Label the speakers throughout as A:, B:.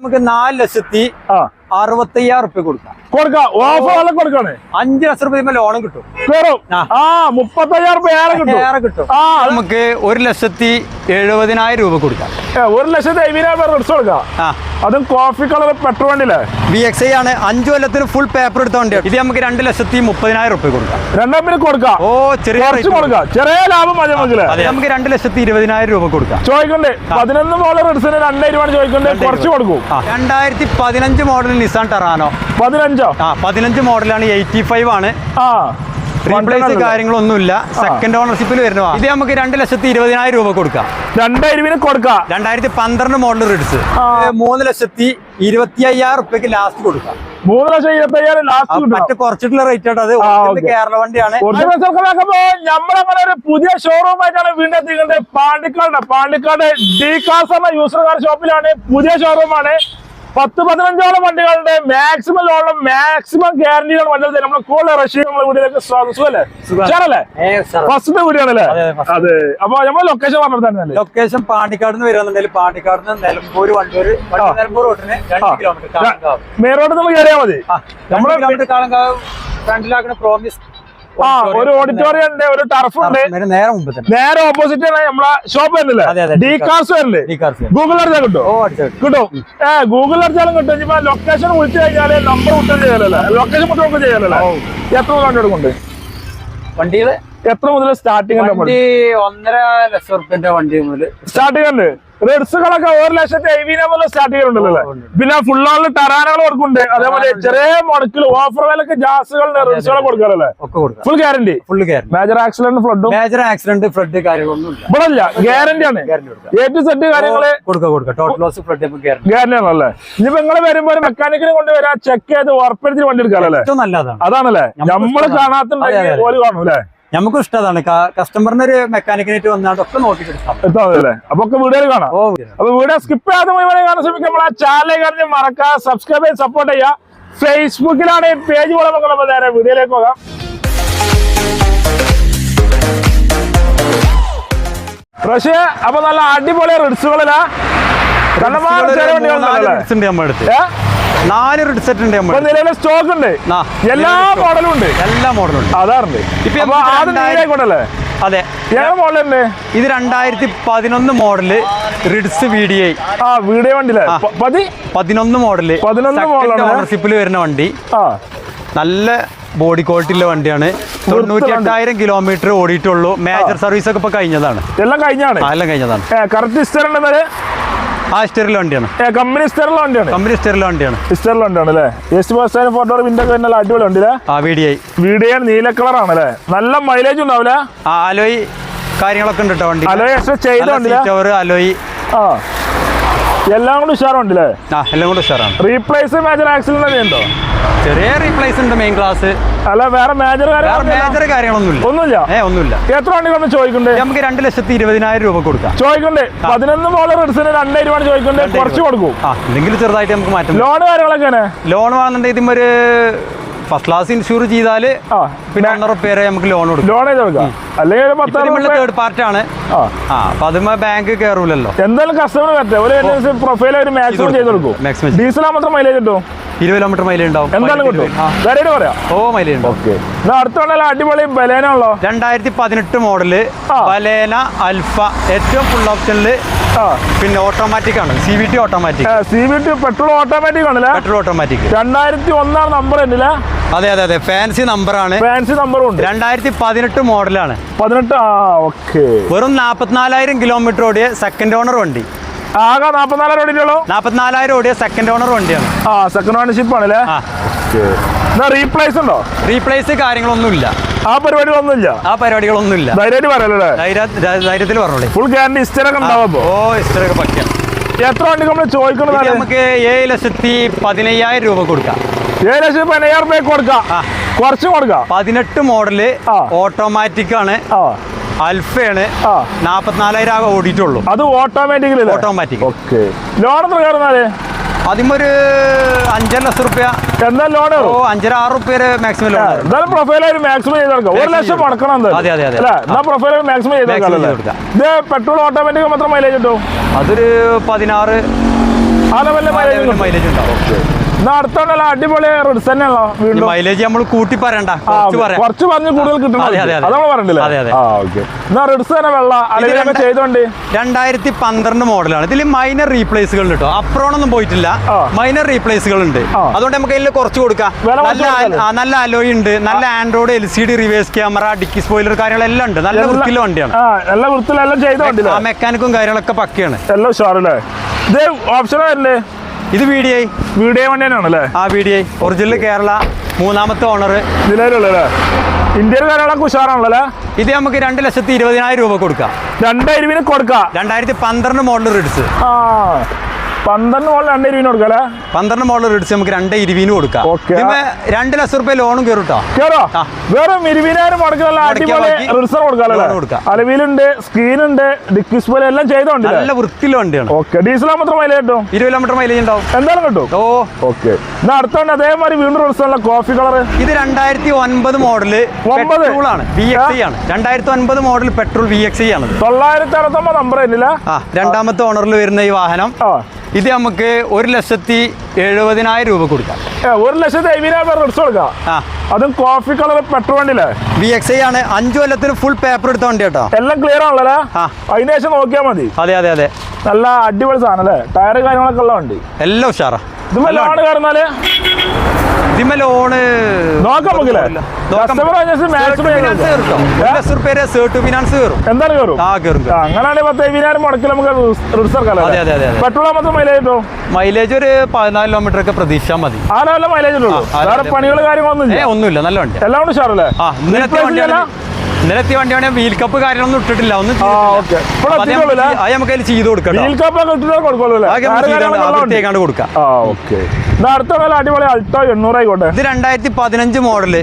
A: നമുക്ക് നാല് ലക്ഷത്തി
B: അറുപത്തി
A: അറുപത്തയ്യായിരം റുപ്യ കൊടുക്കാം.
B: കൊടുക്കാം. ഓഫർ വല്ല കൊടുക്കാണ്
A: അഞ്ച് ലക്ഷം രൂപ ലോണും കിട്ടും.
B: കേറും
A: ആ.
B: മുപ്പത്തയ്യായിരം ഏറെ കിട്ടും.
A: ഏറെ കിട്ടും.
B: ആ.
A: നമുക്ക് ഒരു ലക്ഷത്തി എഴുപതിനായിരം രൂപ കൊടുക്കാം.
B: ഒരു ലക്ഷത്തി അയ്യായിരം രൂപ കൊടുക്കാം. അതും കോഫി കളർ പെട്രോൾ വണ്ടിയില്ലേ
A: ബി എക്സ് ഐ ആണ്. അഞ്ചു കൊല്ലത്തിന് ഫുൾ പേപ്പർ എടുത്ത വണ്ടിയാണ്. ഇത് നമുക്ക് രണ്ട് ലക്ഷത്തി മുപ്പതിനായിരം രൂപ കൊടുക്കാം.
B: രണ്ടാം കൊടുക്കാം.
A: ഓ ചെറിയ
B: കൊടുക്കാം. ചെറിയ ലാഭം മതി
A: നമുക്ക്. രണ്ട് ലക്ഷത്തി ഇരുപതിനായിരം രൂപ കൊടുക്കാം.
B: ചോദിക്കണ്ടേ. പതിനൊന്ന് മോഡൽ റിഡ്സിന് രണ്ടായിരം രൂപ ചോദിക്കണ്ടേ. കുറച്ച് കൊടുക്കും.
A: രണ്ടായിരത്തി പതിനഞ്ച് മോഡൽ നിസാൻ ടെറാനോ
B: പതിനഞ്ചോ
A: ആ പതിനഞ്ച് മോഡലാണ് എയ്റ്റി ഫൈവ് ആണ്.
B: ആ.
A: റീപ്ലേസ് കാര്യങ്ങളൊന്നുമില്ല. സെക്കൻഡ് ഓണർഷിപ്പിൽ വരുന്ന ഇത് നമുക്ക് രണ്ട് ലക്ഷത്തി ഇരുപതിനായിരം രൂപ കൊടുക്കാം.
B: രണ്ടായിരം കൊടുക്കാം.
A: രണ്ടായിരത്തി പന്ത്രണ്ട് മോഡൽ റിഡ്സ് മൂന്ന് ലക്ഷത്തി ഇരുപത്തി അയ്യായിരം റുപ്യക്ക് ലാസ്റ്റ് കൊടുക്കാം.
B: മൂന്ന് ലക്ഷം ഇരുപത്തി അയ്യായിരം ലാസ്റ്റ് കിട്ടും
A: മറ്റേ കുറച്ചിട്ടുള്ള റേറ്റ് ആണ് അത്. കേരള വണ്ടിയാണ്.
B: നമ്മളങ്ങനെ ഒരു പുതിയ ഷോറൂം ആയിട്ടാണ് വീണ്ടും എത്തിക്കുന്നത് പാണ്ടിക്കാട് പാണ്ടിക്കാട് ഡി കാസ് എന്ന യൂസർ കാർ ഷോപ്പിലാണ് പുതിയ ഷോറൂമാണ് പത്ത് പതിനഞ്ചോളം വണ്ടികളുടെ മാക്സിമം ലോണും മാക്സിമം ഗ്യാരണ്ടികൾ വണ്ടികൾ നമ്മൾ നമ്മുടെ കൂടുതൽ റഷ്യ നമ്മുടെ വീട്ടിലേക്ക് സ്വാഗതം. അല്ലേ
A: സുഖം.
B: ഫസ്റ്റ് വീഡിയോണല്ലേ
A: അതെ,
B: അപ്പൊ നമ്മൾ ലൊക്കേഷൻ പറഞ്ഞു തന്നെ
A: ലൊക്കേഷൻ പാണ്ടിക്കാട് നിന്ന് വരുന്നുണ്ടെങ്കിൽ പാണ്ടിക്കാട് നിന്ന് നിലമ്പൂർ വണ്ടൂർ. നിലമ്പൂർ റോഡിന് രണ്ട് കിലോമീറ്റർ
B: മെയിൻ റോഡിൽ നമ്മൾ കയറിയാൽ മതി. നമ്മളെ
A: നമ്മൾ ഫ്രണ്ടിലാക്കുന്ന പ്രോമിസ്
B: ആ ഒരു ഓഡിറ്റോറിയം ഉണ്ട്. ഒരു ടർഫ് ഉണ്ട്.
A: നേരെ മുമ്പ്
B: നേരെ ഓപ്പോസിറ്റ് ആണ് നമ്മളെ ഷോപ്പ് വരുന്നില്ല? ഡി കാർസ് വരില്ലേ ഗൂഗിൾ അടിച്ചാൽ കിട്ടും. കിട്ടും. ഏ ഗൂഗിൾ അടിച്ചാലും കിട്ടും. ഇനിയിപ്പോ ലൊക്കേഷൻ വിളിച്ചു കഴിഞ്ഞാൽ നമ്പർ വിട്ടും ചെയ്യാലല്ലേ ലൊക്കേഷൻ വിട്ടും നമുക്ക് ചെയ്യാനല്ലേ? എത്ര വണ്ടി എടുക്കുന്നുണ്ട്?
A: വണ്ടികൾ?
B: എത്ര മുതൽ സ്റ്റാർട്ടിംഗ്
A: ഒന്നര ലക്ഷം റുപ്യന്റെ വണ്ടി മുതൽ
B: സ്റ്റാർട്ടിംഗ് ഉണ്ട്? റെഡ്സുകളൊക്കെ ഒരു ലക്ഷത്തി അയ്യായിരം മുതൽ
A: സ്റ്റാർട്ട് ചെയ്യുന്നുണ്ടല്ലേ
B: പിന്നെ ഫുൾ ഓണിൽ ടറാനുകൾ കൊടുക്കുന്നുണ്ട്. അതേപോലെ ചെറിയ മുടക്കിൽ ഓഫർ വിലക്ക് ജാസുകളുടെ റെഡ്സുകളെ കൊടുക്കാറല്ലേ full guarantee
A: full
B: major accident ഫ്ലഡും
A: major accident flood കാര്യങ്ങളൊന്നുമില്ല
B: ഇവിടെ ഗ്യാരണ്ടി ആണ്. ടു സെറ്റ് കാര്യങ്ങൾ
A: കൊടുക്കാം കൊടുക്കാം. ടോട്ടൽ ലോസ് ഫ്ലഡ് ഗ്യാരണ്ടി
B: ആണല്ലേ ഇനിയിപ്പോ നിങ്ങൾ വരുമ്പോ ഒരു മെക്കാനിക്കിനെ കൊണ്ടുവരാ ചെക്ക് ചെയ്ത് ഉറപ്പെടുത്തി വണ്ടി എടുക്കാറല്ലേ
A: ഏറ്റവും
B: അതാണല്ലേ? നമ്മൾ
A: കാണാത്ത
B: കാണാത്തുണ്ടെങ്കിൽ
A: അതെ, നമുക്ക് ഇഷ്ടമാണ് കസ്റ്റമറിന് ഒരു മെക്കാനിക്കിനായിട്ട് വന്നാണ്ട് ഒക്കെ നോക്കിയിട്ട് എടുക്കാം
B: എത്താമല്ലേ അപ്പൊ ഒക്കെ വീഡിയോയിൽ കാണാം. അപ്പൊ വീഡിയോ സ്കിപ്പ് ചെയ്യാതെ മുഴുവൻ കാണാൻ ശ്രമിക്കുക നമ്മളെ ചാനൽ കഴിഞ്ഞ് മറക്കുക സബ്സ്ക്രൈബ് ചെയ്ത് സപ്പോർട്ട് ചെയ്യുക. ഫേസ്ബുക്കിലാണ് ഈ പേജ് പോലെ നമുക്ക് നേരെ വീഡിയോയിലേക്ക് പോകാം. പക്ഷേ അപ്പൊ നല്ല അടിപൊളി റിഡ്സുകളിലാ ചെറിയ വണ്ടികളുണ്ടല്ലേ
A: നാല് റിഡ് സെറ്റ് ഉണ്ട്
B: നിലവിലെ സ്റ്റോക്ക് ഉണ്ട്. എല്ലാ മോഡലും ഉണ്ട്.
A: എല്ലാ മോഡലും ഉണ്ട്.
B: അതാറുണ്ട്
A: ഇപ്പൊ
B: ആദ്യം
A: അതെ.
B: മോഡലുണ്ട്
A: ഇത് രണ്ടായിരത്തി പതിനൊന്ന് model Ritz V D I
B: ആ വീഡിയോ വണ്ടി
A: പതിനൊന്ന് മോഡൽ
B: 11 മോഡൽ
A: ഓണർഷിപ്പിൽ വരുന്ന വണ്ടി. നല്ല ബോഡി ക്വാളിറ്റി ഉള്ള വണ്ടിയാണ്. തൊണ്ണൂറ്റി എട്ടായിരം കിലോമീറ്റർ ഓടിയിട്ടുള്ളൂ മേജർ സർവീസ് ഒക്കെ ഇപ്പൊ കഴിഞ്ഞതാണ്.
B: എല്ലാം കഴിഞ്ഞാണ്.
A: എല്ലാം കഴിഞ്ഞതാണ്.
B: കറക്റ്റ്
A: ആ സ്റ്റെറിലെ വണ്ടിയാണ്.
B: കമ്പനി ഇസ്റ്ററിലെ വണ്ടിയാണ്?
A: കമ്പനി സ്റ്റെറിലെ വണ്ടിയാണ്.
B: ഇസ്റ്ററിലെ വണ്ടിയാണ് അല്ലേ? S bus stand photo window ഒക്കെ നല്ല അടിപൊളി വണ്ടിയില്ലേ
A: ആ വി ഡി ഐ
B: നീല കളർ ആണല്ലേ നല്ല മൈലേജ് ഉണ്ടാവില്ല
A: ആ അലോയി കാര്യങ്ങളൊക്കെ ഉണ്ട് കേട്ടോ വണ്ടി
B: അലോയ് എക്സ്ട്രാ ചെയ്ത
A: അലോയി അലോയ്
B: ആ. എല്ലാം കൂടി ഉഷാറുണ്ടല്ലേ?
A: ആ എല്ലാം കൂടെ ഉഷാറാണ്.
B: റീപ്ലേസ് മേജർ ആക്സിഡന്റ് ഉണ്ടോ
A: ചെറിയ റീപ്ലേസ് ഉണ്ട് മെയിൻ ക്ലാസ്
B: അല്ല വേറെ മേജർ
A: മേജർ കാര്യങ്ങളൊന്നുമില്ല.
B: ഒന്നുമില്ല?
A: ഏ ഒന്നുമില്ല.
B: എത്ര വണ്ടികളൊന്ന് ചോദിക്കണ്ടേ
A: നമുക്ക് രണ്ട് ലക്ഷത്തി ഇരുപതിനായിരം രൂപ കൊടുക്കാം.
B: ചോദിക്കണ്ടേ പതിനൊന്ന് മോളർ റിഡ്സിന് രണ്ടായിരം രൂപ ചോദിക്കണ്ടേ കുറച്ച് കൊടുക്കും.
A: ആ എന്തെങ്കിലും ചെറുതായിട്ട് നമുക്ക് മാറ്റാം
B: ലോൺ കാര്യങ്ങളൊക്കെ
A: ലോൺ വാങ്ങുന്നുണ്ടെങ്കിൽ ഇതിമൊരു ഫസ്റ്റ് ക്ലാസ് ഇൻഷുർ ചെയ്താൽ പിന്നെ ഒന്നര പേരെ നമുക്ക് ലോൺ കൊടുക്കും.
B: ലോൺ കൊടുക്കാം അല്ലെങ്കിൽ
A: തേർഡ് പാർട്ടി
B: ആണ്.
A: ആ. അപ്പൊ അതുമ്പോ ബാങ്ക് കയറൂലല്ലോ
B: എന്തായാലും കസ്റ്റമർ പറ്റേ ഒരു പ്രൊഫൈൽ ഒരു മാക്സിമം ചെയ്ത് കൊടുക്കും. ഡീസൽ മാത്രം മൈലേജ് കിട്ടും.
A: ഇരുപത് കിലോമീറ്റർ മൈലേജ് ഉണ്ടാവും.
B: എന്തായാലും കിട്ടും?
A: ആ
B: ധൈര്യമായിട്ട് പറയാം.
A: ഓ മൈലേജ് ഉണ്ട്
B: ഓക്കെ. അടിപൊളി ബലേനാണല്ലോ?
A: രണ്ടായിരത്തി പതിനെട്ട്
B: മോഡൽ.
A: ബലേന അൽഫ ഏറ്റവും ഫുൾ
B: ഓപ്ഷനിൽ
A: പിന്നെ ഓട്ടോമാറ്റിക് ആണ്. C V T automatic
B: C V T petrol automatic ആണല്ലേ?
A: പെട്രോൾ ഓട്ടോമാറ്റിക്
B: രണ്ടായിരത്തി ഒന്നാം നമ്പർ ഉണ്ടല്ലേ
A: അതെ അതെ. അതെ ഫാൻസി നമ്പറാണ്
B: ഫാൻസി നമ്പർ ഉണ്ട്.
A: രണ്ടായിരത്തി പതിനെട്ട് മോഡലാണ്
B: പതിനെട്ട് ആ ഓക്കെ.
A: വെറും നാൽപ്പത്തിനാലായിരം കിലോമീറ്റർ ഓടിയ സെക്കൻഡ് ഓണർ വണ്ടി.
B: ആകെ നാപ്പത്തിനാലായിരം ഓടിയിട്ടുള്ളൂ
A: നാപ്പത്തിനാലായിരം ഓടിയ സെക്കൻഡ് ഓണർ വണ്ടിയാണ്.
B: ആ സെക്കൻഡ് ഓണർഷിപ്പ് ആണല്ലേ? റീപ്ലേസ് ഉണ്ടോ?
A: റീപ്ലേസ് കാര്യങ്ങളൊന്നും ഇല്ല
B: ആ പരിപാടികളൊന്നുമില്ല?
A: ആ പരിപാടികളൊന്നുമില്ല.
B: ധൈര്യമായിട്ട് പറയല്ലേ?
A: ധൈര്യ- ധൈര്യത്തിൽ പറഞ്ഞോളൂ.
B: ഫുൾ ഗ്യാരണ്ടി ഇസ്റ്ററൊക്കെ ഉണ്ടാവുമ്പോ
A: ഓ ഇസ്റ്ററൊക്കെ പറ്റിയ.
B: എത്ര വണ്ടി നമ്മൾ ചോദിക്കുന്നത്
A: നമുക്ക് ഏഴ് ലക്ഷത്തി പതിനയ്യായിരം രൂപ കൊടുക്കാം.
B: ഏഴ് ലക്ഷത്തി പതിനയ്യായിരം രൂപ കൊടുക്കാം. കുറച്ച് കൊടുക്കാം.
A: പതിനെട്ട്
B: മോഡൽ
A: ഓട്ടോമാറ്റിക് ആണ്. അൽഫയാണ് നാപ്പത്തിനാലായിരം ആകെ ഓടിയിട്ടുള്ളൂ.
B: അത് ഓട്ടോമാറ്റിക്കലി
A: ഓട്ടോമാറ്റിക്
B: ഓക്കെ. ലോൺ എത്ര കയറുന്നാൽ
A: അതിമൊരു അഞ്ചര ലക്ഷം റുപ്യ.
B: എന്താ ലോൺ
A: ഓ അഞ്ചര ആറ് റുപ്യ മാക്സിമം ലോൺ
B: എന്തായാലും പ്രൊഫൈൽ ഒരു മാക്സിമം ചെയ്ത് കൊടുക്കാം. ഒരു ലക്ഷം
A: ചെയ്ത്
B: മുടക്കണം
A: അതെ, അതെ, അതെ.
B: എന്നാ പ്രൊഫൈൽ മാക്സിമം ചെയ്ത്. ഇത് പെട്രോൾ ഓട്ടോമാറ്റിക് മാത്രം മൈലേജ് കിട്ടും?
A: അതൊരു പതിനാറ്
B: ആ ലെവലിലെ മൈലേജ്
A: മൈലേജ് ഉണ്ടാവും.
B: അടുത്തോണ്ടല്ല അടിപൊളി റിഡ്സ് തന്നെയാണോ വീണ്ടും.
A: മൈലേജ് നമ്മൾ കൂട്ടി പറയണ്ട കുറച്ച്
B: പറഞ്ഞ് കൂടുതൽ കിട്ടണം. പറഞ്ഞില്ലേ എന്നാ റിഡ്സ് തന്നെ വെള്ള. അല്ലെങ്കിൽ ചെയ്തോണ്ട്.
A: രണ്ടായിരത്തി പന്ത്രണ്ട് മോഡലാണ് ഇതിൽ മൈനർ റീപ്ലേസുകൾ കേട്ടോ അപ്രോണൊന്നും പോയിട്ടില്ല. മൈനർ റീപ്ലേസുകൾ ഉണ്ട് അതുകൊണ്ട് നമുക്ക് അതിൽ കുറച്ച് കൊടുക്കാം. നല്ല നല്ല അലോയ് ഉണ്ട്. നല്ല Android L C D reverse camera dickey spoiler കാര്യങ്ങളെല്ലാം ഉണ്ട്. നല്ല
B: എല്ലാം-
A: വണ്ടിയാണ്.
B: ആ എല്ലാ വൃത്തിയിലെല്ലാം ചെയ്തോണ്ടില്ലേ
A: ആ മെക്കാനിക്കും കാര്യങ്ങളൊക്കെ പക്കയാണ്.
B: എല്ലാം ഉഷാറല്ലേ ഇത് ഓപ്ഷൻ വരില്ലേ
A: ഇത് വി ഡി ഐ
B: വീഡിയോ വണ്ടി തന്നെയാണല്ലേ
A: ആ V D I original Kerala മൂന്നാമത്തെ ഓണർ
B: നിലവിലുള്ളത് ഇന്ത്യയിൽ കാര്യങ്ങളൊക്കെ ഉഷാറാണല്ലേ
A: ഇത് നമുക്ക് രണ്ട് ലക്ഷത്തി ഇരുപതിനായിരം രൂപ കൊടുക്കാം.
B: രണ്ടായിരം ഇരുവിന് കൊടുക്കാം.
A: രണ്ടായിരത്തി പന്ത്രണ്ട് മോഡൽ റിഡ്സ്
B: ആ. പന്ത്രണ്ട് മോളിൽ രണ്ട് ഇരുവിന് കൊടുക്കല്ലേ?
A: പന്ത്രണ്ട് മോളിൽ ഇടിച്ച് നമുക്ക് രണ്ട് ഇരുപതിന് കൊടുക്കാം. പിന്നെ രണ്ട് ലക്ഷം റുപ്യ ലോണും കയറും കേട്ടോ
B: കേറോ? വേറെ ഇരുപതിനായിരം മുടക്കില്ല അടിപൊളി റിസർവ്
A: കൊടുക്കാം.
B: അലവിലുണ്ട് സ്ക്രീൻ ഉണ്ട് ഡിക്കിസ് പോലെ എല്ലാം ചെയ്തോണ്ട്
A: നല്ല വൃത്തിയുള്ള വണ്ടിയാണ്.
B: ഓക്കെ. ഡീസൽ മാത്രം മൈലേജ് കിട്ടും?
A: ഇരുപത് കിലോമീറ്റർ മൈലേജ് ഉണ്ടാവും.
B: എന്തായാലും കിട്ടും?
A: ഓ.
B: ഓക്കെ. എന്നാ അടുത്തോണ്ട് അതേമാതിരി വീണ്ടും റിസർവ് കോഫി കളർ
A: ഇത് രണ്ടായിരത്തി ഒൻപത് മോഡൽ
B: ഒമ്പത്?
A: ആണ് വി എക്സ് ആണ്. രണ്ടായിരത്തി ഒൻപത് മോഡൽ പെട്രോൾ വി എക്സ് ആണ്
B: തൊള്ളായിരത്തി അറുപത്തൊമ്പത് നമ്പർ ഇല്ല
A: ആ രണ്ടാമത്തെ ഓണറിൽ വരുന്ന ഈ വാഹനം. ഇത് നമുക്ക് ഒരു ലക്ഷത്തി എഴുപതിനായിരം രൂപ കൊടുക്കാം.
B: ഒരു ലക്ഷത്തി അയ്യായിരം പേർ റിസർവ് കൊടുക്കാം. അതും കോഫി കളർ പെട്രോൾ വണ്ടിയില്ലേ
A: വി എക്സ് ഐ ആണ്. അഞ്ചു കൊല്ലത്തിന് ഫുൾ പേപ്പർ എടുത്ത വണ്ടി കേട്ടോ.
B: എല്ലാം ക്ലിയർ ആണല്ലേ. അതിന് ശേഷം നോക്കിയാൽ മതി.
A: അതെ അതെ അതെ.
B: നല്ല അടിപൊളി സാധനം അല്ലേ? ടയർ കാര്യങ്ങളൊക്കെ ഉള്ള വണ്ടി.
A: എല്ലാം ഉഷാറാ.
B: ഇതുമ്പോൾ ലോണ് കയറുന്നാൽ?
A: ഇതിമ ലോണ്
B: നോക്കാം
A: റുപ്യ സേർട്ട് ഫിനാൻസ് കയറും.
B: എന്താണ് കയറും?
A: ആ കയറും
B: അങ്ങനെയാണെങ്കിൽ പത്ത് അയ്യായിരം മുടക്കിൽ നമുക്ക് റിസർവ്
A: അതെ, അതെ, അതെ.
B: പെട്രോൾ മാത്രം മൈലേജ് കിട്ടും?
A: മൈലേജ് ഒരു പതിനാല് കിലോമീറ്റർ ഒക്കെ പ്രതീക്ഷിച്ചാൽ മതി.
B: ആ നല്ല മൈലേജ് ഉള്ളൂ. പണികൾ കാര്യങ്ങളൊന്നും
A: ഒന്നുമില്ല. നല്ല വണ്ടി.
B: എല്ലാം കൊണ്ട്
A: ആ വണ്ടിയാണ് ഇന്നലത്തെ വണ്ടിയാണ് വീൽ കപ്പ് കാര്യങ്ങളൊന്നും ഇട്ടിട്ടില്ല. ഒന്നും അത് നമുക്ക് അതിൽ ചെയ്ത് കൊടുക്കാം.
B: വീൽ
A: കൊടുക്കാം
B: അടുത്ത അടിപൊളി അൾട്ടോ
A: ഇത് രണ്ടായിരത്തി പതിനഞ്ച്
B: മോഡൽ.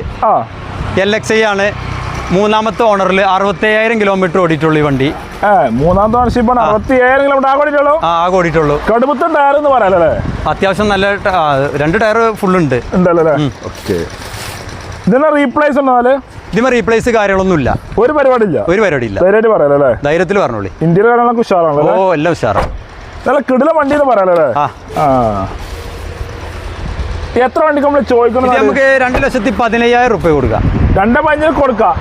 A: എൽ എക്സ് ഐ ആണ്. മൂന്നാമത്തെ ഓണറിൽ അറുപത്തയ്യായിരം കിലോമീറ്റർ ഓടിയിട്ടുള്ളൂ ഈ വണ്ടി.
B: മൂന്നാമത്തെ ഓണർഷിപ്പാണ് കിലോമീറ്റർ ആകോടിയിട്ടുള്ളൂ
A: ആ
B: ടയർ എന്ന് പറയാലേ
A: അത്യാവശ്യം നല്ല രണ്ട് ടയർ ഫുൾ ഉണ്ട്.
B: ഉണ്ടല്ലേ? ഓക്കെ. ഇതിനെ റീപ്ലേസ് ഉണ്ടോ
A: ഇതിമ റീപ്ലേസ് കാര്യങ്ങളൊന്നുമില്ല.
B: ഒരു പരിപാടി ഇല്ല
A: ഒരു പരിപാടി ഇല്ല
B: ധൈര്യമായിട്ട് പറയാലേ
A: ധൈര്യത്തിൽ പറഞ്ഞോളി.
B: ഇന്ത്യയിൽ കാര്യങ്ങളൊക്കെ ഉഷാറാണല്ലോ
A: ഓ എല്ലാം ഉഷാറാണ്
B: നല്ല കിടില വണ്ടി എന്ന് പറയാലേ
A: ആ.
B: ആ. എത്ര വണ്ടിക്ക് നമ്മൾ ചോദിക്കുന്നത്
A: നമുക്ക് രണ്ട് ലക്ഷത്തി പതിനയ്യായിരം റുപ്യ കൊടുക്കാം.
B: രണ്ട് പഞ്ചിന് കൊടുക്കാം.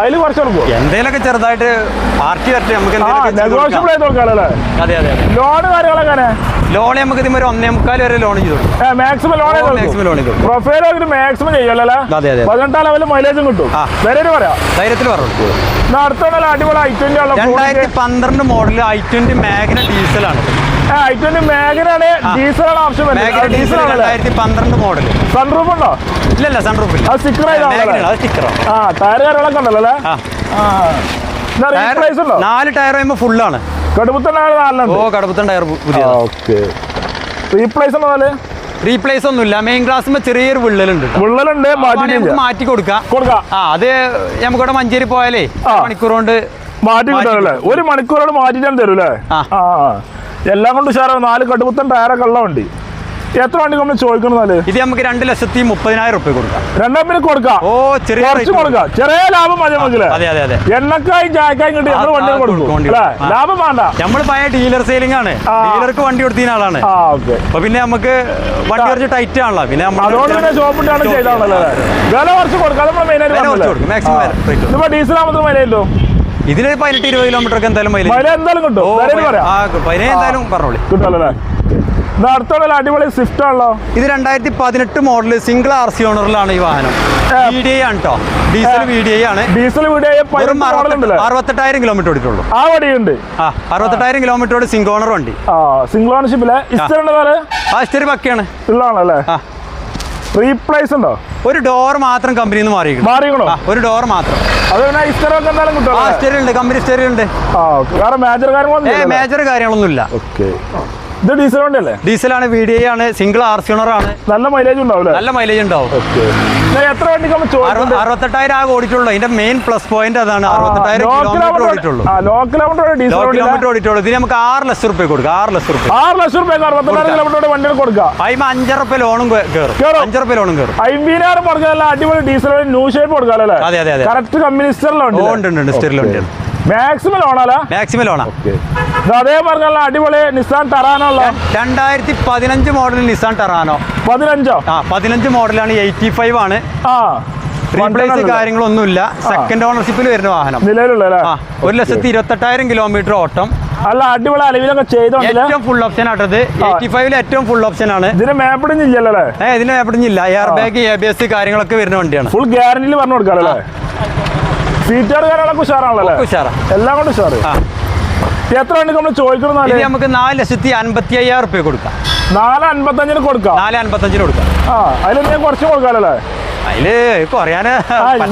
B: അതിൽ കുറച്ച് കൊടുക്കും
A: എന്തെങ്കിലുമൊക്കെ ചെറുതായിട്ട് പാർട്ടി വരട്ടെ നമുക്ക് അതെ അതെ
B: ലോണ് കാര്യങ്ങളൊക്കെ
A: ലോൺ നമുക്ക് ഇതിന് ഒരു ഒന്നേ മുക്കാൽ വരെ ലോൺ ചെയ്തു
B: മാക്സിമം ലോൺ
A: മാക്സിമം loan ചെയ്ത്.
B: പ്രൊഫൈൽ മാക്സിമം ചെയ്യല്ലേ
A: അതെ, അതെ.
B: പതിനെട്ടാം ലെവലിൽ മൈലേജും കിട്ടും. വരെ പറയാം.
A: ധൈര്യത്തിൽ പറഞ്ഞു
B: അടുത്തുള്ള അടിപൊളി ഐ ട്വന്റി
A: രണ്ടായിരത്തി പന്ത്രണ്ട് മോഡൽ ഐ ട്വന്റി മാഗ്ന ഡീസലാണ്
B: മേഖലയാണ് ഡീസലാണ്
A: രണ്ടായിരത്തി പന്ത്രണ്ട് മോഡൽ
B: സൺറൂഫ് ഉണ്ടോ?
A: ഇല്ലല്ല സൺറൂഫ് ഇല്ല
B: അത് ആ ടയർ കാര്യങ്ങളൊക്കെ ഉണ്ടല്ലോ അല്ലേ?
A: നാല് ടയർ കഴിയുമ്പോൾ ഫുള്ളാണ്. ഓ കടുപ്പത്തൻ ടയർ പുതിയ
B: ഓക്കെ. റീപ്ലേസ് ഉണ്ടോ
A: റീപ്ലേസ് ഒന്നുമില്ല. മെയിൻ ക്ലാസ് ചെറിയൊരു വിള്ളലുണ്ട്.
B: വിള്ളലുണ്ട്
A: മാറ്റി കൊടുക്കാം.
B: കൊടുക്കാം.
A: ആ അത് നമുക്കിവിടെ മഞ്ചേരി പോയാലേ. മണിക്കൂർ കൊണ്ട്
B: മാറ്റി കിട്ടാനല്ലേ ഒരു മണിക്കൂറോട് മാറ്റിട്ടാണ് തരും അല്ലേ
A: ആ.
B: എല്ലാം കൊണ്ട് ഉഷാറാണ്. നാല് കടുപ്പത്തൻ ടയറൊക്കെ ഉള്ള വണ്ടി. എത്ര വണ്ടി നമ്മൾ ചോദിക്കണമെന്നാൽ
A: ഇത് നമുക്ക് രണ്ട് ലക്ഷത്തി മുപ്പതിനായിരം റുപ്യ കൊടുക്കാം.
B: രണ്ടാം കൊടുക്കാം.
A: ഓ ചെറിയ
B: കൊടുക്കാം. ചെറിയ ലാഭം മതി നമുക്ക്
A: അതെ അതെ അതെ.
B: എണ്ണക്കായും ചായക്കായും കിട്ടി നമ്മൾ വണ്ടി കൊടുക്കും. ലാഭം വേണ്ട.
A: നമ്മൾ പഴയ ഡീലർ സെയിലിംഗ് ആണ്. ഡീലർക്ക് വണ്ടി കൊടുത്തിന ആളാണ്. അപ്പൊ പിന്നെ നമുക്ക് വണ്ടി കുറച്ച് ടൈറ്റ് ആണല്ലോ. പിന്നെ നമ്മൾ
B: അതുകൊണ്ട് പിന്നെ ഷോപ്പിട്ടാണ് ചെയ്താണല്ലോ വില കുറച്ച് കൊടുക്കാം. നമ്മൾ
A: കുറച്ച് കൊടുക്കും,
B: മാക്സിമം. ഡീസൽ ആകുമ്പോൾ മൈലേജോ
A: ഇതിന് പതിനെട്ട് ഇരുപത് കിലോമീറ്റർ ഒക്കെ എന്തായാലും
B: എന്തായാലും
A: പറഞ്ഞോളി.
B: കിട്ടുമല്ലോ അടുത്തുള്ള അടിപൊളി സ്വിഫ്റ്റ് ആണല്ലോ.
A: ഇത് രണ്ടായിരത്തി പതിനെട്ട് മോഡൽ സിംഗിൾ ആർ സി ഓണറിലാണ് ഈ വാഹനം. വി ഡി ഐ ആണ് കേട്ടോ ഡീസൽ വി ഡി ഐ ആണ്.
B: ഡീസൽ
A: അറുപത്തെട്ടായിരം കിലോമീറ്റർ ഓടിയിട്ടുള്ളൂ.
B: ആ വടിയുണ്ട്.
A: ആ അറുപത്തെട്ടായിരം കിലോമീറ്റർ സിംഗ് ഓണർ വണ്ടി.
B: സിംഗിൾ ഓണർഷിപ്പിലെ
A: ആ. പക്കയാണ്.
B: ഉള്ളതാണല്ലേ
A: ആ.
B: റീപ്ലേസ് ഉണ്ടോ?
A: ഒരു ഡോർ മാത്രം കമ്പനിയിൽ നിന്ന് മാറിയിരിക്കണം? ഒരു ഡോർ മാത്രം. ഉണ്ട് കമ്പനി
B: ഓക്കെ. മേജർ കാര്യങ്ങളൊന്നും
A: ഏ
B: ഇത് ഡീസൽ വണ്ടിയല്ലേ?
A: ഡീസലാണ് വി ഡി ഐ ആണ് സിംഗിൾ ആർ സി ഓണർ ആണ്.
B: നല്ല മൈലേജ് ഉണ്ടാവും
A: നല്ല മൈലേജ് ഉണ്ടാവും.
B: എത്ര വണ്ടി
A: അറുപത്തെട്ടായിരം ആകെ ഓടിട്ടുള്ളൂ ഇതിന്റെ മെയിൻ പ്ലസ് പോയിന്റ് അതാണ്. അറുപത്തെട്ടായിരം കിലോമീറ്റർ
B: ഓടിട്ടുള്ളൂ കിലോമീറ്റർ വണ്ടി
A: ഇതിന് നമുക്ക് ആറ് ലക്ഷം റുപ്യ കൊടുക്കാം. ആറ് ലക്ഷം റുപ്യ.
B: ആറ് ലക്ഷം റുപ്യ കിലോമീറ്റർ വണ്ടി കൊടുക്കാം.
A: അതിന് അഞ്ചര റുപ്യ ലോണും കയറും. അഞ്ചര റുപ്യ ലോണും കയറും
B: അമ്പതിനായിരം അടിപൊളി ഡീസൽ ന്യൂ ഷേപ്പ് കൊടുക്കാമല്ലേ
A: അതെ, അതെ, അതെ.
B: കറക്റ്റ് കമ്പനി
A: ഉണ്ട് ഉണ്ട്
B: മാക്സിമം ലോണാലാ
A: മാക്സിമം ലോണാ
B: അതേ പറഞ്ഞല്ല അടിപൊളി നിസാൻ ടറാനോ
A: രണ്ടായിരത്തി പതിനഞ്ച് മോഡൽ നിസാൻ ടറാനോ
B: പതിനഞ്ചോ?
A: ആ പതിനഞ്ച് മോഡലാണ് എയ്റ്റി ഫൈവ് ആണ്.
B: ആ.
A: റീപ്ലേസ് കാര്യങ്ങളൊന്നുമില്ല. സെക്കൻഡ് ഓണർഷിപ്പിൽ വരുന്ന വാഹനം.
B: നിലവിലുള്ള
A: ഒരു ലക്ഷത്തി ഇരുപത്തെട്ടായിരം കിലോമീറ്റർ ഓട്ടം.
B: അല്ല അടിപൊളി അലവിലൊക്കെ ചെയ്തോ
A: ഏറ്റവും ഫുൾ ഓപ്ഷൻ ആട്ടത്. എയ്റ്റി ഫൈവിൽ ഏറ്റവും ഫുൾ ഓപ്ഷൻ ആണ്.
B: ഇതിന് മാപ്പിടും ഇല്ലല്ലോ അല്ലേ?
A: ഏ ഇതിന് മേപ്പിടുന്നില്ല. Air bag A B S കാര്യങ്ങളൊക്കെ വരുന്ന വണ്ടിയാണ്.
B: ഫുൾ ഗ്യാരണ്ടിയിൽ പറഞ്ഞു കൊടുക്കാറല്ലേ സീറ്റർ കാര്യങ്ങളൊക്കെ ഉഷാറാണല്ലോ അല്ലേ?
A: ഉഷാറാ.
B: എല്ലാം കൊണ്ട് ഉഷാറ്.
A: ആ.
B: എത്ര വണ്ടിക്ക് നമ്മൾ
A: ഇത്
B: ചോദിക്കണമെന്നാൽ
A: നമുക്ക് നാല് ലക്ഷത്തി അൻപത്തി അയ്യായിരം റുപ്യ കൊടുക്കാം.
B: നാല് അൻപത്തഞ്ചിന് കൊടുക്കാം.
A: നാല് അൻപത്തഞ്ചിന് കൊടുക്കാം.
B: ആ അതിലെന്തെങ്കിലും കുറച്ച് കൊടുക്കാമല്ലേ
A: അതിൽ കുറയാന്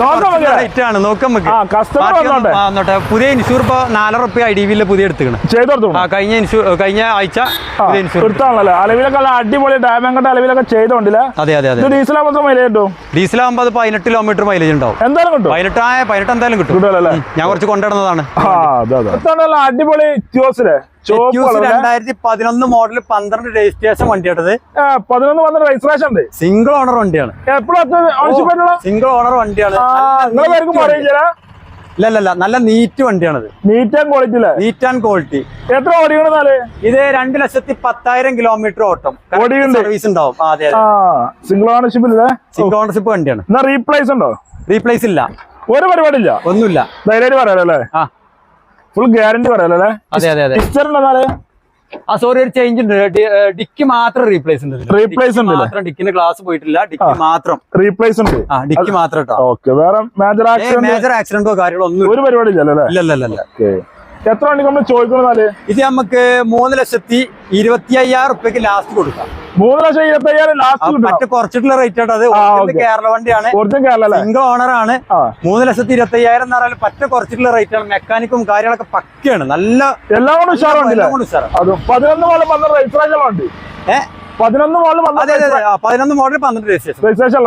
B: നോക്കാം നമുക്ക്.
A: റേറ്റ് ആണ്. നോക്കാം നമുക്ക്.
B: ആ, customer
A: ബാക്കി ഒന്ന്
B: വന്നോട്ടെ.
A: ആ, വന്നോട്ടെ പുതിയ ഇൻഷൂർ ഇപ്പൊ നാലര റുപ്യ ഐ ഡി വിയിലെ പുതിയ എടുത്തുകണ്
B: ചെയ്ത്
A: കഴിഞ്ഞ ഇൻഷൂർ കഴിഞ്ഞ ആഴ്ച പുതിയ
B: അലവിലൊക്കെ അടിപൊളി ഡാമങ്കട്ട അലവിലൊക്കെ ചെയ്തോണ്ടില്ല?
A: അതെ അതെ അതെ
B: ഡീസൽ മൈലേജ് കിട്ടും?
A: ഡീസലാകുമ്പോൾ അത് പതിനെട്ട് കിലോമീറ്റർ മൈലേജ് ഉണ്ടാവും.
B: എന്തായാലും കിട്ടും?
A: പതിനെട്ടായ പതിനെട്ട് എന്തായാലും കിട്ടും ഞാൻ കുറച്ച്
B: ഇതാണല്ലോ അടിപൊളി
A: രണ്ടായിരത്തി പതിനൊന്ന് മോഡൽ പന്ത്രണ്ട് രജിസ്ട്രേഷൻ വണ്ടിയാട്ടത്
B: ആ, പതിനൊന്ന് പന്ത്രണ്ട് രജിസ്ട്രേഷൻ ഉണ്ട്.
A: സിംഗിൾ ഓണർ വണ്ടിയാണ്. സിംഗിൾ ഓണർ വണ്ടിയാണ്. ഇല്ലല്ല നല്ല neat വണ്ടിയാണത്.
B: Neat and quality
A: neat and quality
B: എത്ര ഓടിക്കണെന്നാൽ
A: ഇത് രണ്ട് ലക്ഷത്തി പത്തായിരം കിലോമീറ്റർ ഓട്ടം. സർവീസ് ഉണ്ടാവും. അതെ
B: സിംഗിൾ ഓണർഷിപ്പ്
A: സിംഗിൾ ഓണർഷിപ്പ് വണ്ടിയാണ്.
B: റീപ്ലേസ് ഉണ്ടോ?
A: റീപ്ലേസ് ഇല്ല.
B: ഒരു പരിപാടി ഇല്ല
A: ഒന്നുമില്ല.
B: ധൈര്യമായിട്ട് പറയാലോ അല്ലേ?
A: ആ.
B: ഫുൾ ഗ്യാരണ്ടി പറയാലോ
A: അതെ അതെ അതെ. ആ സോറി ഒരു ചേഞ്ച് ഉണ്ട്. ഡിക്കി മാത്രം റീപ്ലേസ് ഉണ്ട് റീപ്ലേസ്
B: ഉണ്ട്
A: മാത്രം ഡിക്കിന് ഗ്ലാസ് പോയിട്ടില്ല. ഡിക്കി മാത്രം.
B: റീപ്ലേസ് ഉണ്ട്.
A: ആ ഡിക്കി മാത്രം കേട്ടോ
B: ഓക്കെ വേറെ മേജർ ആക്സിഡന്റ്
A: മേജർ ആക്സിഡന്റോ കാര്യങ്ങളോ ഒന്നും
B: ഒരു പരിപാടി ഇല്ലല്ലോ
A: ഇല്ല
B: എത്ര വണ്ടി നമ്മൾ ചോദിക്കണെന്നാൽ
A: ഇത് നമുക്ക് മൂന്ന് ലക്ഷത്തി ഇരുപത്തി അയ്യായിരം റുപ്യക്ക് ലാസ്റ്റ് കൊടുക്കാം.
B: മൂന്ന് ലക്ഷം
A: ഇരുപത്തയ്യായിരം
B: ലാസ്റ്റ്
A: മറ്റേ കുറച്ചിട്ടുള്ള റേറ്റ് ആണ് അത്. കേരള വണ്ടിയാണ്. സിംഗിൾ ഓണർ ആണ്. മൂന്ന് ലക്ഷത്തി ഇരുപത്തി അയ്യായിരം എന്ന് പറഞ്ഞാൽ പറ്റ കുറച്ചിട്ടുള്ള റേറ്റ് ആണ്. മെക്കാനിക്കും കാര്യങ്ങളൊക്കെ പക്കയാണ്. നല്ല
B: എല്ലാം
A: കൊണ്ട് ഉഷാറാ.
B: അത് പതിനൊന്ന് മോളിൽ പന്ത്രണ്ട് രജിസ്ട്രേഷൻ ഉണ്ട്
A: ഏ?
B: പതിനൊന്ന്
A: മോഡൽ പന്ത്രണ്ട് രജിസ്ട്രേഷൻ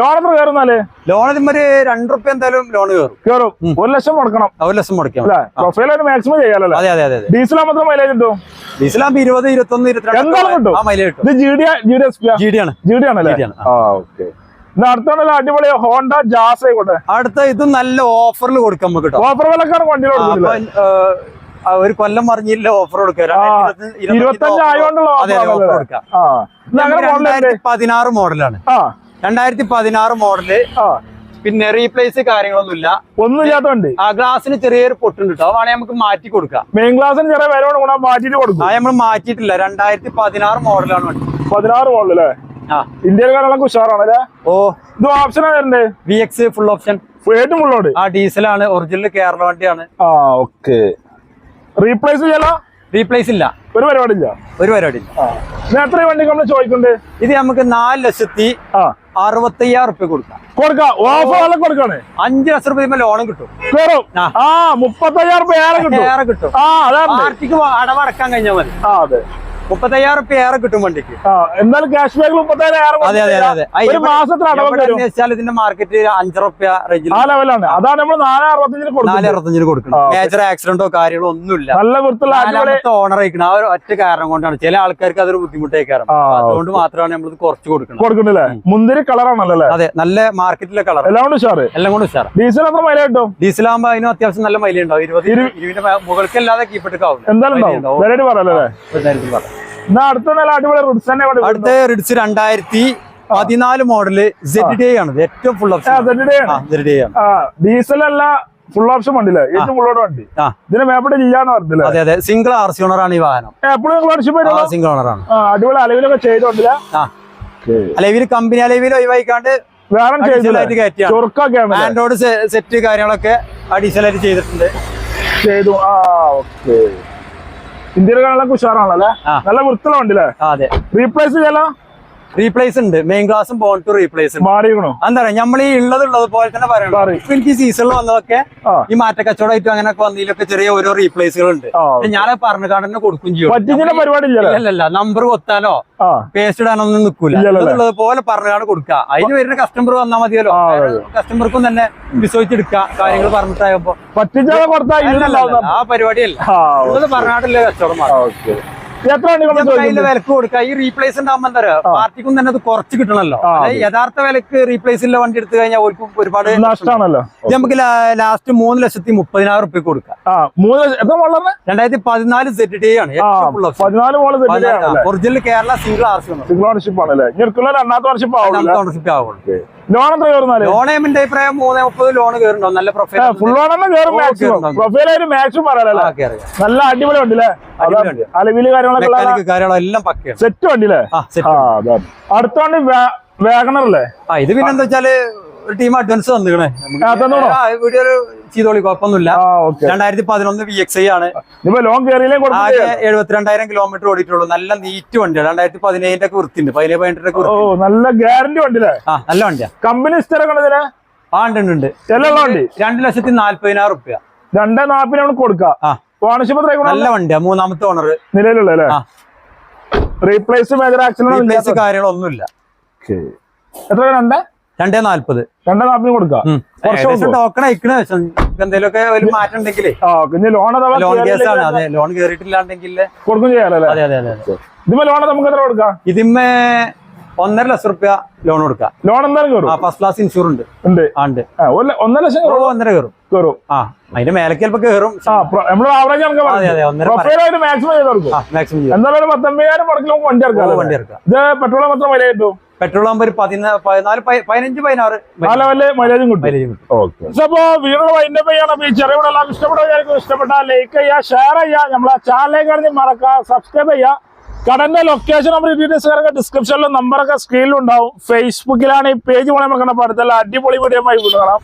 B: ലോൺ എത്ര കയറുന്നാൽ?
A: ലോൺ ഒരു രണ്ട് റുപ്യ എന്തായാലും ലോൺ കയറും.
B: കയറും. ഒരു ലക്ഷം മുടക്കണം.
A: ഒരു ലക്ഷം
B: മുടക്കണം പ്രൊഫൈൽ മാക്സിമം ചെയ്യാലോ
A: അതെ അതെ അതെ
B: മാത്രം മൈലേജ് കിട്ടും?
A: ഡീസലാകുമ്പോ ഇരുപത് ഇരുപത്തൊന്ന്
B: എന്തായാലും കിട്ടും.
A: ആ മൈലേജ് കിട്ടും.
B: ഇത് G D G D
A: G D ആണ്.
B: ജി ഡി ആണല്ലേ ആ ഓക്കെ ഇത് അടുത്താണല്ലോ അടിപൊളി ഹോണ്ട ജാസ് ആയിക്കോട്ടെ.
A: അടുത്ത ഇത് നല്ല ഓഫറിൽ കൊടുക്കാം നമുക്ക്
B: ഓഫർ വിലക്കാണ്
A: ഒരു കൊല്ലം പറഞ്ഞില്ല ഓഫർ
B: കൊടുക്കുക
A: അതെ പതിനാറ് മോഡലാണ്. രണ്ടായിരത്തി പതിനാറ്
B: മോഡൽ
A: പിന്നെ റീപ്ലേസ് കാര്യങ്ങളൊന്നുമില്ല.
B: ഒന്നും ഇല്ലാത്തതുണ്ട്
A: ആ ഗ്ലാസിന് ചെറിയൊരു പൊട്ടുണ്ട് കേട്ടോ വേണേ നമുക്ക് മാറ്റി കൊടുക്കാം.
B: മെയിൻ ഗ്ലാസ്സിന് ചെറിയ വില മാറ്റിട്ട് കൊടുക്കും.
A: ആ നമ്മൾ മാറ്റിയിട്ടില്ല. രണ്ടായിരത്തി പതിനാറ് മോഡലാണ് വണ്ടി.
B: പതിനാറ് മോഡൽ അല്ലേ? ഇന്ത്യയിൽ കാലങ്ങളൊക്കെ ഉഷാറാണ്
A: ഓ.
B: ഇത് ഓപ്ഷൻ വരണ്ടേ?
A: വി എക്സ് ഫുൾ ഓപ്ഷൻ
B: ഏറ്റവും ഫുള്ളോട്
A: ആ ഡീസലാണ് ഒറിജിനൽ കേരള വണ്ടിയാണ്.
B: ആ ഓക്കെ റീപ്ലേസ് ചെയ്യാലോ?
A: റീപ്ലേസ് ഇല്ല.
B: ഒരു പരിപാടി ഇല്ല
A: ഒരു പരിപാടി ഇല്ല
B: എത്ര വണ്ടി നമ്മൾ ചോദിക്കുന്നുണ്ട്?
A: ഇത് നമുക്ക് നാല് ലക്ഷത്തി അറുപത്തയ്യായിരം റുപ്യ കൊടുക്കാം.
B: കൊടുക്കാം? ഓഫർ കൊടുക്കാണ്
A: അഞ്ച് ലക്ഷം റുപ്യ ലോണും കിട്ടും.
B: കയറും
A: ആ.
B: മുപ്പത്തയ്യായിരം റുപ്യ ഏറെ കിട്ടും. ആ
A: അടവടക്കാൻ കഴിഞ്ഞാൽ മതി.
B: ആ അതെ.
A: മുപ്പത്തയ്യായിരം റുപ്യ ഏറെ കിട്ടും വണ്ടിക്ക്.
B: എന്തായാലും ക്യാഷ് ബാക്ക് മുപ്പത്തയ്യായിരം ഏറെ
A: അതെ അതെ അതെ
B: ഒരു മാസത്തിൽ
A: ഇതിന്റെ മാർക്കറ്റ് അഞ്ചര റുപ്യ റേഞ്ചിൽ
B: ആ ലെവലാണ് അതാണ് നമ്മൾ നാല് അറുപത്തഞ്ചിന്
A: നാല്
B: കൊടുക്കുന്നത്
A: അറുപത്തഞ്ചിന് കൊടുക്കണം. മേജർ ആക്സിഡന്റോ കാര്യങ്ങളോ ഒന്നുമില്ല.
B: നല്ല വൃത്തിയുള്ള
A: ഓണർ ആയിരിക്കണം ആ ഒരു ഒറ്റ കാരണം കൊണ്ടാണ്. ചില ആൾക്കാർക്ക് അതൊരു ബുദ്ധിമുട്ടായി
B: കാരണം
A: അതുകൊണ്ട് മാത്രമാണ് നമ്മൾ കുറച്ച് കൊടുക്കുന്നത്
B: കൊടുക്കണ്ടല്ലേ മുന്തിരി കളറാണല്ലേ
A: അതെ നല്ല മാർക്കറ്റിലെ കളർ
B: എല്ലാം കൊണ്ട് ഉഷാറ്.
A: എല്ലാം കൊണ്ട് ഉഷാർ
B: ഡീസൽ എത്ര മൈല കിട്ടും?
A: ഡീസലാകുമ്പോ അതിനും അത്യാവശ്യം നല്ല മൈലേജ് ഉണ്ടാവും. ഇരുപത്
B: ഇരു-
A: ഇരുപതിന്റെ മുകൾക്ക് അല്ലാതെ കീപ്പിട്ട് ആവും
B: എന്തായാലും ഉണ്ടാവും. അടുത്ത റിഡ്സ്
A: രണ്ടായിരത്തി പതിനാല് മോഡൽ സെഡ് ഡേ ആണ്. ഏറ്റവും ഫുൾ ഓപ്ഷൻ
B: ഡീസൽ അല്ല ഫുൾ ഓപ്ഷൻ വണ്ടിയില്ലേ ഏറ്റവും ഫുള്ളോട് വണ്ടി. ഇതിന് പറഞ്ഞില്ലേ?
A: അതെ അതെ. സിംഗിൾ ആർ സി ഓണർ ആണ് ഈ വാഹനം.
B: എപ്പോഴും
A: സിംഗിൾ ഓണർ ആണ്.
B: അടിപൊളി അലവിലൊക്കെ ചെയ്തോണ്ടില്ല.
A: അലവിൽ കമ്പനി അലവിൽ ഒഴിവായിക്കാണ്ട്
B: വേറെ. ചുരുക്കൊക്കെയാണ്
A: ആൻഡ്രോയിഡ് സെറ്റ് കാര്യങ്ങളൊക്കെ അഡീഷണൽ ആയിട്ട് ചെയ്തിട്ടുണ്ട്.
B: ചെയ്തു. ആ ഓക്കെ. ഇന്ത്യയിലെ കാണാനൊക്കെ ഉഷാറാണല്ലോ അല്ലെ? നല്ല
A: അതെ.
B: റീപ്ലേസ് ചെയ്യാലോ?
A: റീപ്ലേസ് ഉണ്ട്. മെയിൻ ഗ്ലാസും ബോൺ ടു റീപ്ലേസ്
B: മാറിയിക്കണോ
A: എന്താ പറയാ നമ്മൾ ഈ ഉള്ളത് ഉള്ളത് പോലെ തന്നെ പറയണം.
B: പറയ്.
A: ഇപ്പൊ എനിക്ക് സീസണിൽ വന്നതൊക്കെ ഈ മാറ്റ മാറ്റക്കച്ചവടമായിട്ടും അങ്ങനെയൊക്കെ വന്നതിലൊക്കെ ചെറിയ ഓരോ റീപ്ലേസുകൾ ഉണ്ട് ഞാൻ പറഞ്ഞു കാർഡിനെ കൊടുക്കും ചെയ്യും. നമ്പർ കൊത്താനോ
B: ആ.
A: പേസ്റ്റ് ഇടാനൊന്നും നിൽക്കൂല
B: ഇല്ലല്ലേ?
A: ഉള്ളത് പോലെ കാർഡ് കൊടുക്കുക. അതിന് വരുന്ന കസ്റ്റമർ വന്നാൽ മതിയല്ലോ. കസ്റ്റമർക്കും തന്നെ വിശ്വസിച്ചെടുക്കുക കാര്യങ്ങൾ പറഞ്ഞിട്ടായപ്പോ ആ പരിപാടിയല്ല.
B: പറഞ്ഞാടില്ല
A: ഉള്ളത് പറഞ്ഞാട്ടില്ല കച്ചവടം
B: എത്ര
A: വിലക്ക് ഈ എന്താ പറയുക പാർട്ടിക്കും തന്നെ അത് കുറച്ച് കിട്ടണല്ലോ. യഥാർത്ഥ വിലക്ക് റീപ്ലേസ് ഉള്ള വണ്ടി എടുത്തു കഴിഞ്ഞാൽ ഓർക്കും ഒരുപാട്
B: നഷ്ടമാണല്ലോ
A: നമുക്ക് ലാസ്റ്റ് മൂന്ന് ലക്ഷത്തി മുപ്പതിനായിരം റുപ്യ കൊടുക്കാം.
B: ആ മൂന്ന് ലക്ഷം- വളരെ
A: രണ്ടായിരത്തി പതിനാല് സെറ്റ് ഡേ ആണ് original Kerala single R C
B: single ownership ആണല്ലേ? രണ്ടാമത്തെ
A: ഓണർഷിപ്പ് ആവുള്ളൂ.
B: ലോൺ എത്ര കയറുന്നാൽ?
A: ലോൺ എന്റെ അഭിപ്രായം മൂന്ന് മുപ്പത് ലോൺ കയറുണ്ടോ നല്ല പ്രൊഫൈൽ
B: ഫുൾ ലോൺ തന്നെ കയറും
A: ഓ,
B: മാക്സിമം
A: കയറും.
B: പ്രൊഫൈൽ ആയിട്ട് മാക്സിമം പറയാലല്ലേ നല്ല അടിപൊളി അല്ലേ? അലവിൽ കാര്യങ്ങളൊക്കെ
A: എല്ലാം പക്കയാണ്
B: സെറ്റ് വണ്ടി അല്ലേ? അടുത്ത വണ്ടി.
A: വേഗണറല്ലേ ഇത് പിന്നെന്താ വെച്ചാൽ ടീം അഡ്വാൻസ് തന്നിക്കണേ. വീഡിയോ ചെയ്തോളി കുഴപ്പമൊന്നുമില്ല. രണ്ടായിരത്തി പതിനൊന്ന് വി എക്സ് ഐ ആണ്. ആകെ എഴുപത്തിരണ്ടായിരം കിലോമീറ്റർ ഓടിയിട്ടുള്ളൂ. നല്ല നീറ്റ് വണ്ടിയാണ് രണ്ടായിരത്തി പതിനേഴിന്റെ ഒക്കെ വൃത്തിയുണ്ട്. പതിനേഴ് പതിനെട്ടിന്റെ ഒക്കെ
B: നല്ല ഗ്യാരണ്ടി വണ്ടി
A: ആ നല്ല വണ്ടിയാ.
B: കമ്പനി ആണ്ടുണ്ട് രണ്ടു
A: ആ ഉണ്ട് ഉണ്ട്, ഉണ്ട്.
B: എല്ലാം വണ്ടി.
A: രണ്ട് ലക്ഷത്തി നാല്പതിനായിരം റുപ്യ
B: രണ്ടേ നാല്പതിനാണ് കൊടുക്കുക
A: നല്ല വണ്ടിയാ. മൂന്നാമത്തെ ഓണർ
B: നിലവിലുള്ള. റീപ്ലേസ് മേജർ
A: റീപ്ലേസ്
B: ആക്സിഡന്റ്
A: കാര്യങ്ങളൊന്നുമില്ല.
B: എത്ര രണ്ടേ?
A: രണ്ടേ നാല്പത്.
B: രണ്ടേ നാല്പത് കൊടുക്കാം?
A: ടോക്കൺ അയക്കണ എന്തെങ്കിലുമൊക്കെ ഒരു മാറ്റം ഉണ്ടെങ്കിലേ.
B: ആ ലോൺ
A: ലോൺ കേസാണ് അതെ ലോൺ കേറിയിട്ടില്ലാണ്ടെങ്കിൽ
B: കൊടുക്കും ചെയ്യാറല്ലേ
A: അതെ അതെ അതെ അതെ.
B: ലോൺ നമുക്ക് എത്ര കൊടുക്കാം?
A: ഇതിമ്മേ ഒന്നര ലക്ഷം റുപ്യ ലോൺ കൊടുക്കാം.
B: ലോൺ എന്തായാലും കയറും?
A: ഫസ്റ്റ് ക്ലാസ് ഇൻഷുർ ഉണ്ട്.
B: ഉണ്ട്. ഒന്നര ലക്ഷം കയറും.
A: ഒന്നര കയറും.
B: കയറും.
A: ആ അതിന്റെ മേലേക്ക് ചിലപ്പോ കയറും.
B: മാക്സിമം എന്തായാലും പത്തൊമ്പതിനായിരം വണ്ടി ഇറക്കാം ഇത് പെട്രോൾ മാത്രം വില കിട്ടും.
A: പെട്രോൾ ആകുമ്പോൾ ഒരു പതിനാ പതിനാല് പതി- പതിനഞ്ച് പതിനാറ്
B: മൈലേജും കിട്ടും. അപ്പോ ഈ എല്ലാവർക്കും ഇഷ്ടപ്പെട്ട ഇഷ്ടപ്പെട്ട ലൈക്ക് ചെയ്യുക ഷെയർ ചെയ്യുക. നമ്മളെ ചാനലിലേക്ക് ആണെങ്കിൽ മറക്കുക സബ്സ്ക്രൈബ് ചെയ്യുക. കടന്റെ ലൊക്കേഷൻ നമ്പർ ഡീറ്റെയിൽസ് ഡിസ്ക്രിപ്ഷനിലും നമ്പറൊക്കെ സ്ക്രീനിലുണ്ടാവും ഫേസ്ബുക്കിലാണ് ഈ പേജ് പോലെ നമുക്ക് അടുത്തല്ല അടിപൊളി വീഡിയോ ആയി വീണ്ടും കാണാം.